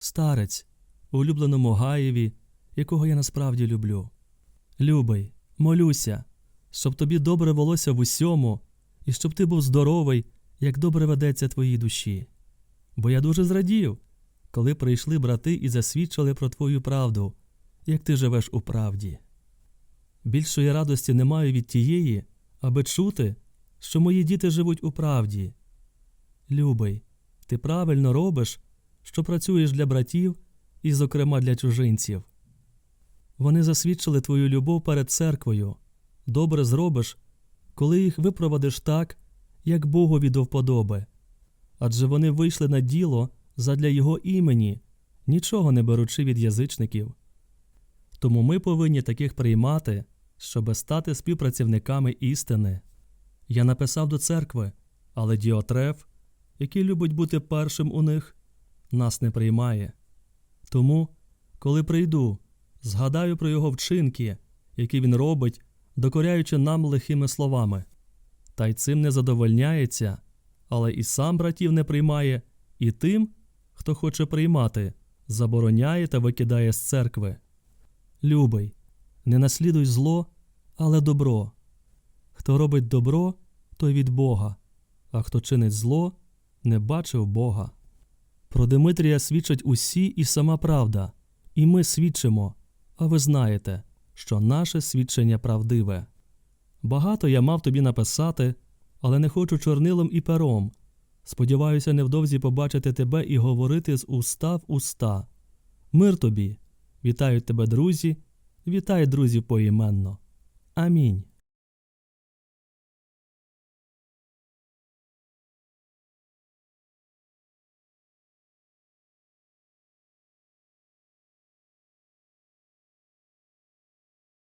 старець, улюбленому Гаєві, якого я насправді люблю. Любий, молюся, щоб тобі добре велося в усьому, і щоб ти був здоровий, як добре ведеться твоїй душі. Бо я дуже зрадів, коли прийшли брати і засвідчили про твою правду, як ти живеш у правді. Більшої радості не маю від тієї, аби чути, що мої діти живуть у правді. Любий, ти правильно робиш, що працюєш для братів і, зокрема, для чужинців. Вони засвідчили твою любов перед церквою. Добре зробиш, коли їх випровадиш так, як Богові до вподоби. Адже вони вийшли на діло задля Його імені, нічого не беручи від язичників. Тому ми повинні таких приймати, щоби стати співпрацівниками істини. Я написав до церкви, але Діотреф, який любить бути першим у них, нас не приймає. Тому, коли прийду, згадаю про його вчинки, які він робить, докоряючи нам лихими словами. Та й цим не задовольняється, але і сам братів не приймає, і тим, хто хоче приймати, забороняє та викидає з церкви. Любий, не наслідуй зло, але добро. Хто робить добро, той від Бога, а хто чинить зло, не бачив Бога. Про Димитрія свідчать усі і сама правда, і ми свідчимо, а ви знаєте, що наше свідчення правдиве. Багато я мав тобі написати, але не хочу чорнилом і пером. Сподіваюся, невдовзі побачити тебе і говорити з уста в уста. Мир тобі! Вітають тебе, друзі, вітай друзів поіменно. Амінь.